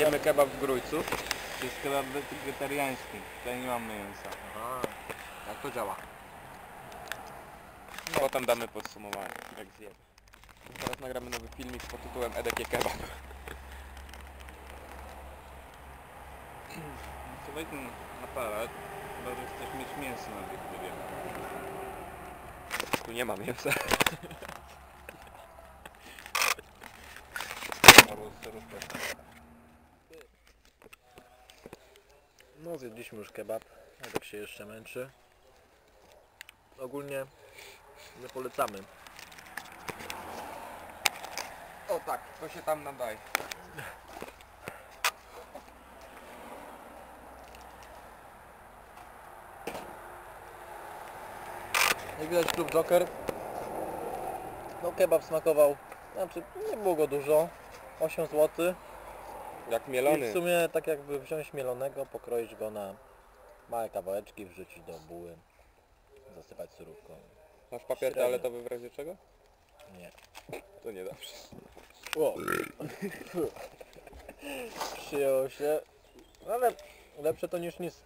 Jemy kebab w Grójcu. To jest kebab wegetariański. Tutaj nie mamy mięsa. Aha, jak to działa? Potem damy podsumowanie, jak zjemy. Teraz nagramy nowy filmik pod tytułem Edekie Kebab. To ten aparat, bo chcesz mieć mięso na tych. Tu nie ma mięsa. No zjedliśmy już kebab, a tak się jeszcze męczy. Ogólnie nie polecamy. O tak, to się tam nadaje. Jak widać klub Joker. No kebab smakował, znaczy nie było go dużo. 8 zł. Jak I mielony. w sumie tak jakby wziąć mielonego, pokroić go na małe kawałeczki, wrzucić do buły, zasypać surówką. Masz papier Średnio. toaletowy w razie czego? Nie. To nie dobrze. O. Przyjęło się. Ale lepsze to niż nic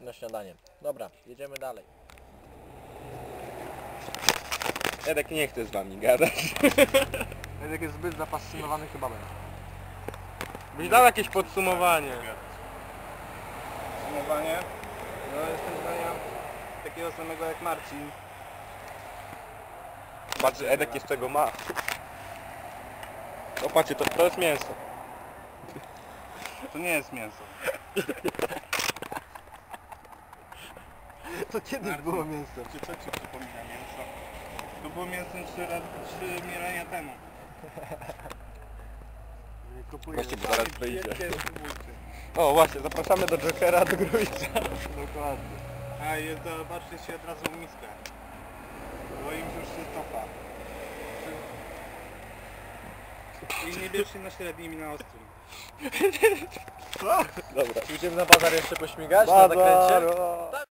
na śniadanie. Dobra, jedziemy dalej. Edek nie chce z wami gadać. Edek jest zbyt zafascynowany kebabem. Byś dał jakieś podsumowanie. Podsumowanie. No jestem zdania takiego samego jak Marcin. Patrz, Edek jeszcze go ma. No patrzcie, to, to jest mięso. To nie jest mięso. To kiedyś Marcin. było mięso. Czy co ci przypomina mięso? To było mięso trzy, razy, trzy mielenia temu. Kupuję Właściwie zaraz wyjdzie. O właśnie, zapraszamy do Jokera, do Grójca. Dokładnie. A jest, zobaczcie się od razu w miskę. Bo im już się topa. I nie bierzcie na średnim i na ostrym. Dobra. Idziemy na bazar jeszcze pośmigać na zakręcie.